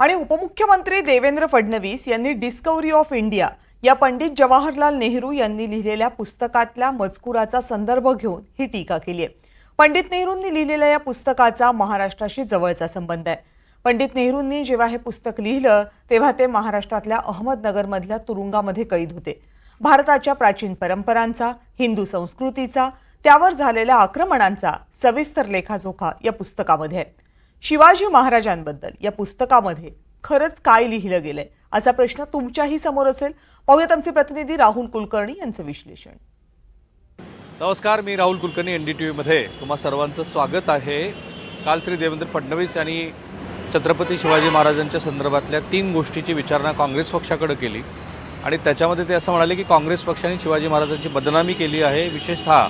आणि उपमुख्यमंत्री देवेंद्र फडणवीस यांनी डिस्कवरी ऑफ इंडिया या पंडित जवाहरलाल नेहरू यांनी लिहिलेल्या पुस्तकातल्या मजकुराचा संदर्भ घेऊन ही टीका केली आहे. पंडित नेहरूंनी लिहिलेल्या या पुस्तकाचा महाराष्ट्राशी जवळचा संबंध आहे. पंडित नेहरूंनी जेव्हा हे पुस्तक लिहिलं तेव्हा ते महाराष्ट्रातल्या अहमदनगरमधल्या तुरुंगामध्ये कैद होते. भारताच्या प्राचीन परंपरांचा हिंदू संस्कृतीचा त्यावर झालेल्या आक्रमणांचा सविस्तर लेखाजोखा या पुस्तकामध्ये आहे. शिवाजी महाराजांबद्दल या पुस्तकामध्ये खरंच काय लिहिलं गेलंय असा प्रश्न तुमच्याही समोर असेल. पाहूयात आमचे प्रतिनिधी राहुल कुलकर्णी यांचं विश्लेषण. नमस्कार मी Rahul Kulkarni N D T व्हीमध्ये तुम्हा सर्वांचं स्वागत आहे. काल श्री देवेंद्र फडणवीस यांनी छत्रपती शिवाजी महाराजांच्या संदर्भातल्या तीन गोष्टीची विचारणा काँग्रेस पक्षाकडे केली. आणि त्याच्यामध्ये ते असं म्हणाले की काँग्रेस पक्षाने शिवाजी महाराजांची बदनामी केली आहे. विशेषतः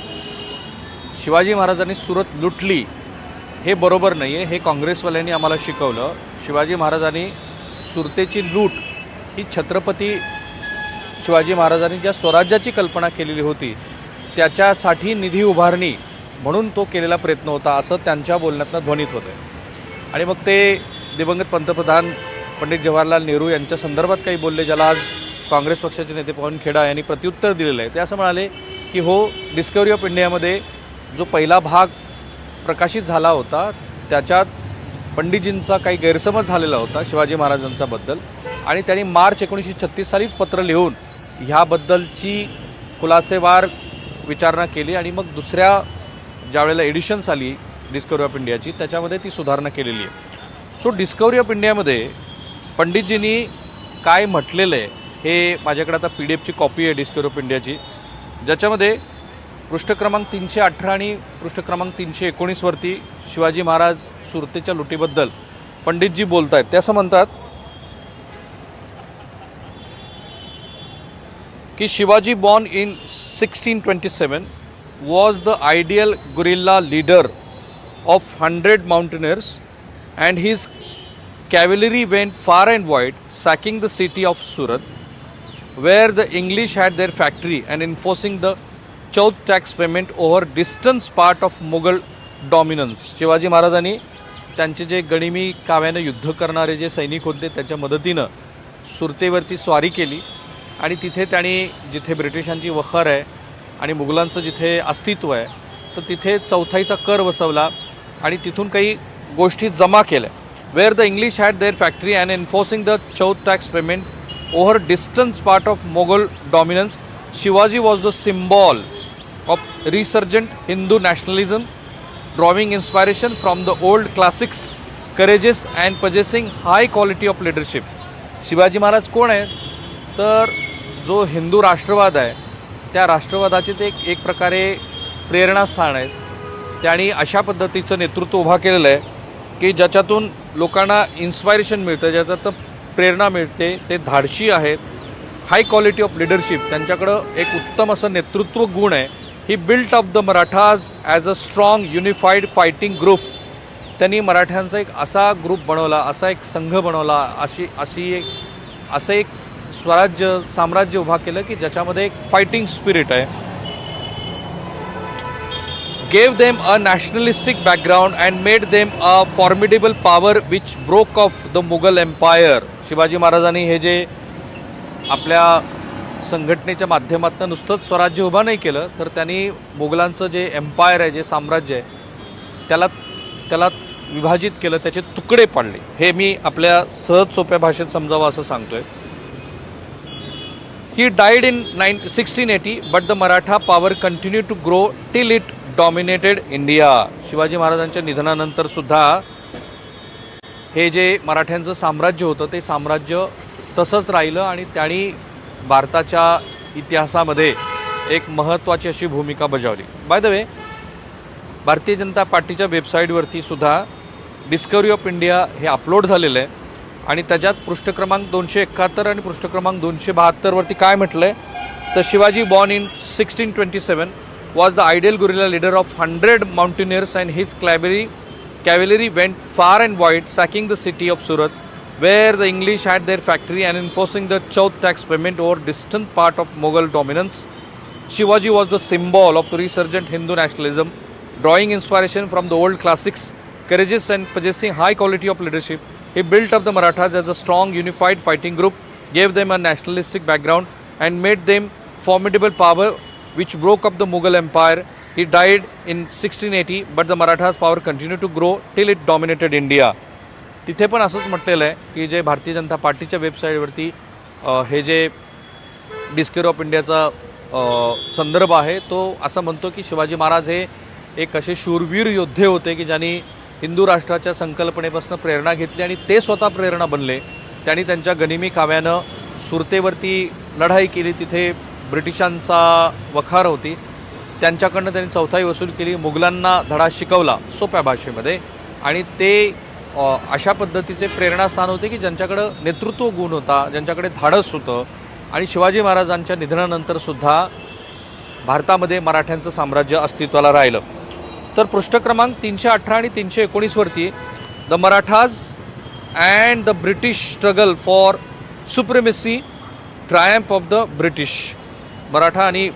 शिवाजी महाराजांनी सुरत लुटली. हे बरोबर नाही आहे हे काँग्रेसवाल्यांनी आम्हाला शिकवलं. शिवाजी महाराजांनी सुरतेची लूट ही छत्रपती शिवाजी महाराजांनी ज्या स्वराज्याची कल्पना केलेली होती त्याच्यासाठी निधी उभारणी म्हणून तो केलेला प्रयत्न होता असं त्यांच्या बोलण्यातनं ध्वनीत होतं आणि मग ते दिवंगत पंतप्रधान पंडित जवाहरलाल नेहरू यांच्या संदर्भात काही बोलले ज्याला आज काँग्रेस पक्षाचे नेते पवन खेडा यांनी प्रत्युत्तर दिलेलं आहे. ते असं म्हणाले की हो डिस्कवरी ऑफ इंडियामध्ये जो पहिला भाग प्रकाशित झाला होता. त्याच्यात पंडितजींचा काही गैरसमज झालेला होता शिवाजी महाराजांच्याबद्दल आणि त्यांनी मार्च एकोणीसशे छत्तीस सालीच पत्र लिहून ह्याबद्दलची खुलासेवार विचारणा केली आणि मग दुसऱ्या ज्यावेळेला एडिशन्स आली डिस्कवरी ऑफ इंडियाची त्याच्यामध्ये ती सुधारणा केलेली आहे. सो डिस्कवरी ऑफ इंडियामध्ये पंडितजींनी काय म्हटलेलं आहे हे माझ्याकडे आता पी डी एफची कॉपी आहे डिस्कवरी ऑफ इंडियाची ज्याच्यामध्ये पृष्ठ क्रमांक तीनशे अठरा आणि पृष्ठ क्रमांक तीनशे एकोणीसवरती शिवाजी महाराज सुरतेच्या लुटीबद्दल पंडितजी बोलत आहेत ते असं म्हणतात की Shivaji born in sixteen twenty seven was the ideal guerrilla leader of hundred mountaineers and his cavalry went far and wide, sacking the city of Surat, where the English had their factory and enforcing the chauth tax payment over distance part of Mughal dominance Shivaji महाराजांनी त्यांचे जे गणिमी काव्यानं युद्ध करणारे जे सैनिक होते त्यांच्या मदतीनं सुरतेवरती स्वारी केली. आणि तिथे त्यांनी जिथे ब्रिटिशांची वखर आहे आणि मुघलांचं जिथे अस्तित्व आहे तर तिथे चौथाईचा कर बसवला आणि तिथून काही गोष्टी जमा केल्या. Where the English had their factory and enforcing the chauth tax payment over distance part of Mughal dominance Shivaji was the symbol of resurgent Hindu nationalism, drawing inspiration from the old classics, courageous and possessing high quality of leadership. Shivaji Maharaj कोण आहेत? तर जो हिंदू राष्ट्रवाद आहे त्या राष्ट्रवादाचे ते एक एक प्रकारे प्रेरणास्थान आहेत त्यांनी अशा पद्धतीचं नेतृत्व उभा केलेलं आहे की ज्याच्यातून लोकांना इन्स्पायरेशन मिळतं ज्याच्यात प्रेरणा मिळते ते धाडशी आहेत. हाय क्वालिटी ऑफ लिडरशिप त्यांच्याकडं एक उत्तम असं नेतृत्व गुण आहे. He built of the Marathas as a strong unified fighting group त्यांनी मराठ्यांचा एक असा ग्रुप बनवला असा एक संघ बनवला अशी अशी एक असं एक स्वराज्य साम्राज्य उभा केलं की ज्याच्यामध्ये एक फायटिंग स्पिरिट आहे gave them a nationalistic background and made them a formidable power which broke off the Mughal Empire. Shivaji महाराजांनी हे जे आपल्या संघटनेच्या माध्यमातून नुसतंच स्वराज्य उभं नाही केलं तर त्यांनी मुघलांचं जे एम्पायर आहे जे साम्राज्य आहे त्याला त्याला विभाजित केलं त्याचे तुकडे पाडले. हे मी आपल्या सहज सोप्या भाषेत समजावं असं सांगतोय. He died in nine sixteen eighty but the Maratha power continue to grow till it dominated India Shivaji महाराजांच्या निधनानंतर सुद्धा हे जे मराठ्यांचं साम्राज्य होतं ते साम्राज्य तसंच राहिलं आणि त्यांनी भारताच्या इतिहासामध्ये एक महत्त्वाची अशी भूमिका बजावली. By the way Bharatiya Janata पार्टीच्या वेबसाईटवरती सुद्धा डिस्कवरी ऑफ इंडिया हे अपलोड झालेलं आहे. आणि त्याच्यात पृष्ठक्रमांक दोनशे एकाहत्तर आणि पृष्ठक्रमांक दोनशे बहात्तरवरती काय म्हटलं आहे तर Shivaji born in sixteen twenty seven was the ideal guerrilla leader of hundred mountaineers and his cavalry cavalry went far and wide sacking the city of Surat where the English had their factory and enforcing the chauth tax payment over distant part of Mughal dominance. Shivaji was the symbol of the resurgent Hindu nationalism, drawing inspiration from the old classics, courageous and possessing high quality of leadership. He built up the Marathas as a strong, unified fighting group, gave them a nationalistic background, and made them formidable power which broke up the Mughal Empire. He died in 1680, but the Marathas' power continued to grow till it dominated India. तिथे पण असंच म्हटलेलं आहे की जे भारतीय जनता पार्टीच्या वेबसाईटवरती हे जे डिस्केर ऑफ इंडियाचा संदर्भ आहे तो असं म्हणतो की शिवाजी महाराज हे एक असे शूरवीर योद्धे होते की ज्यांनी हिंदू राष्ट्राच्या संकल्पनेपासून प्रेरणा घेतली आणि ते स्वतः प्रेरणा बनले. त्यांनी त्यांच्या गनिमी काव्यानं सुरतेवरती लढाई केली तिथे ब्रिटिशांचा वखार होती. त्यांच्याकडनं त्यांनी चौथाई वसूल केली मुघलांना धडा शिकवला सोप्या भाषेमध्ये. आणि ते अशा पद्धतीचे प्रेरणास्थान होते की ज्यांच्याकडं नेतृत्व गुण होता ज्यांच्याकडे धाडस होतं आणि शिवाजी महाराजांच्या निधनानंतर सुद्धा भारतामध्ये मराठ्यांचं साम्राज्य अस्तित्वाला राहिलं. तर पृष्ठ क्रमांक तीनशे अठरा आणि तीनशे एकोणीसवरती the Marathas and the British struggle for supremacy triumph of the British. Maratha आणि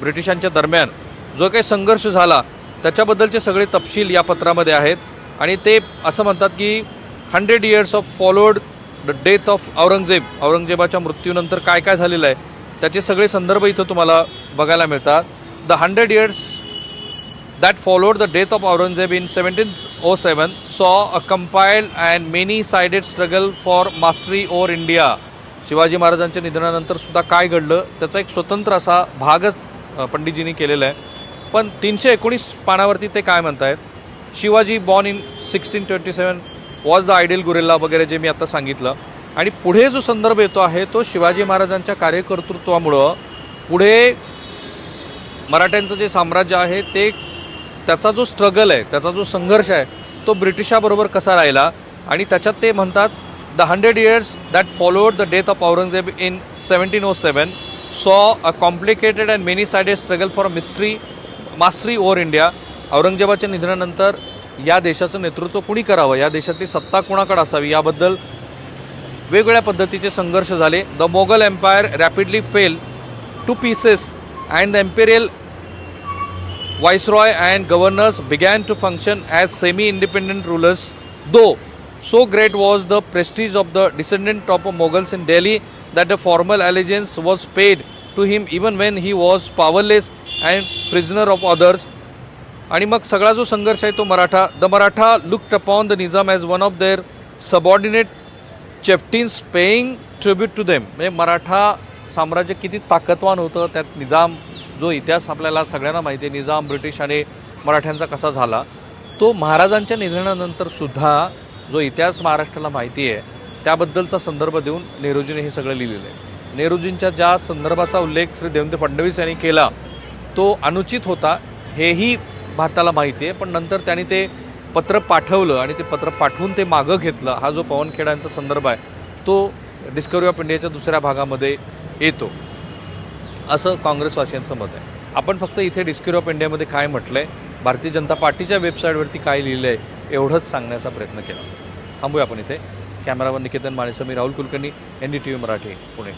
ब्रिटिशांच्या दरम्यान जो काही संघर्ष झाला त्याच्याबद्दलचे सगळे तपशील या पत्रामध्ये आहेत. आणि ते असं म्हणतात की hundred years of followed the death of Aurangzeb. औरंगजेबाच्या मृत्यूनंतर काय काय झालेलं आहे त्याचे सगळे संदर्भ इथं तुम्हाला बघायला मिळतात. The hundred years that followed the death of Aurangzeb in seventeen O seven saw a compile and many sided struggle for mastery over India Shivaji महाराजांच्या निधनानंतर सुद्धा काय घडलं त्याचा एक स्वतंत्र असा भागच पंडितजींनी केलेला आहे. पण तीनशे एकोणीस पानावरती ते काय म्हणतायत? Shivaji born in sixteen twenty seven was the ideal guerrilla वगैरे जे मी आता सांगितलं. आणि पुढे जो संदर्भ येतो आहे तो शिवाजी महाराजांच्या कार्यकर्तृत्वामुळं पुढे मराठ्यांचं जे साम्राज्य आहे ते त्याचा जो स्ट्रगल आहे त्याचा जो संघर्ष आहे तो ब्रिटिशाबरोबर कसा राहिला? आणि त्याच्यात ते म्हणतात the hundred years that followed the death of Aurangzeb in seventeen O seven saw a complicated and many sided struggle for mystery mastery over India औरंगजेबाच्या निधनानंतर या देशाचं नेतृत्व कुणी करावं? या देशातली सत्ता कुणाकडे असावी? याबद्दल वेगवेगळ्या पद्धतीचे संघर्ष झाले. The Mughal empire rapidly fell to pieces and the imperial vice and governors began to function as semi independent rulers though so great was the prestige of the descendant top of Mughals in Delhi that a formal allegiance was paid to him even when he was powerless and prisoner of others आणि मग सगळा जो संघर्ष आहे तो Maratha the Maratha looked upon the Nizam as one of their subordinate chieftains paying tribute to them म्हणजे मराठा साम्राज्य किती ताकदवान होतं त्यात निजाम जो इतिहास आपल्याला सगळ्यांना माहिती आहे निजाम ब्रिटिश आणि मराठ्यांचा कसा झाला तो महाराजांच्या निधनानंतर सुद्धा जो इतिहास महाराष्ट्राला माहिती आहे त्याबद्दलचा संदर्भ देऊन नेहरूजीने हे सगळं लिहिलेलं आहे. नेहरूजींच्या ज्या संदर्भाचा उल्लेख श्री देवेंद्र फडणवीस यांनी केला तो अनुचित होता. हेही भारताला माहिती आहे पण नंतर त्यांनी ते पत्र पाठवलं आणि ते पत्र पाठवून ते मागं घेतलं. हा जो पवनखेडांचा संदर्भ आहे तो डिस्कवरी ऑफ इंडियाच्या दुसऱ्या भागामध्ये येतो. असं काँग्रेसवासियांचं मत आहे. आपण फक्त इथे डिस्कवरी ऑफ इंडियामध्ये काय म्हटलं आहे भारतीय जनता पार्टीच्या वेबसाईटवरती काय लिहिलं आहे एवढंच सांगण्याचा प्रयत्न केला. थांबूया आपण इथे. कॅमेरावर Niketan माणेसमी Rahul Kulkarni N D T V Marathi Pune.